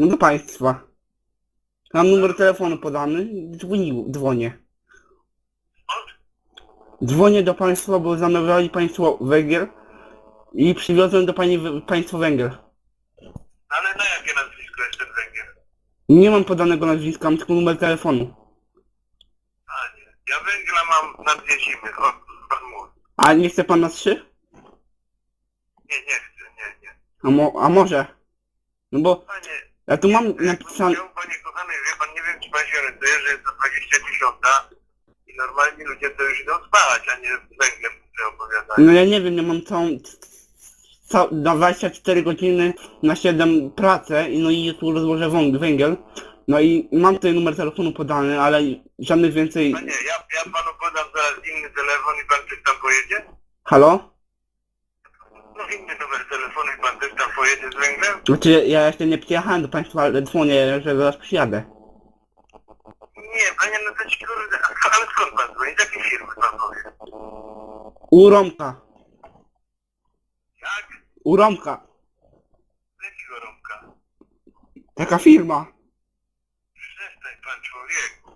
No do państwa. Mam numer telefonu podany, dzwonił, dzwonię. Dzwonię do państwa, bo zamawiali państwo węgiel i przywiozłem do pani w- państwo węgiel. Ale na jakie nazwisko jest ten węgiel? Nie mam podanego nazwiska, mam tylko numer telefonu. A nie. Ja węgla mam na dwie zimy, o, pan mówi. A nie chce pan na trzy? Nie, nie chcę, nie, nie. A, mo a może? No bo Panie, ja tu mam napisane... panie kochany, wie pan, nie wiem czy pan się orientuje, że jest to 20 i normalni ludzie to już idą spać, a nie węglem opowiadają. No ja nie wiem, ja mam całą... Ca na 24 godziny na 7 pracę i no i tu rozłożę węgiel. No i mam tutaj numer telefonu podany, ale żadnych więcej... Panie, ja, ja panu podam zaraz inny telefon i pan też tam pojedzie? Halo? No inny numer telefonu i pan też tam pojedzie z węglem? Znaczy ja jeszcze nie przyjechałem do państwa, ale dzwonię, że zaraz przyjadę. Nie, panie, no to ci kurde, a- ale skąd pan dzwoni? Z jakiej firmy pan powie? U Romka. Jak? U Romka. Z jakiego rąbka? Taka firma. Przestań pan człowieku.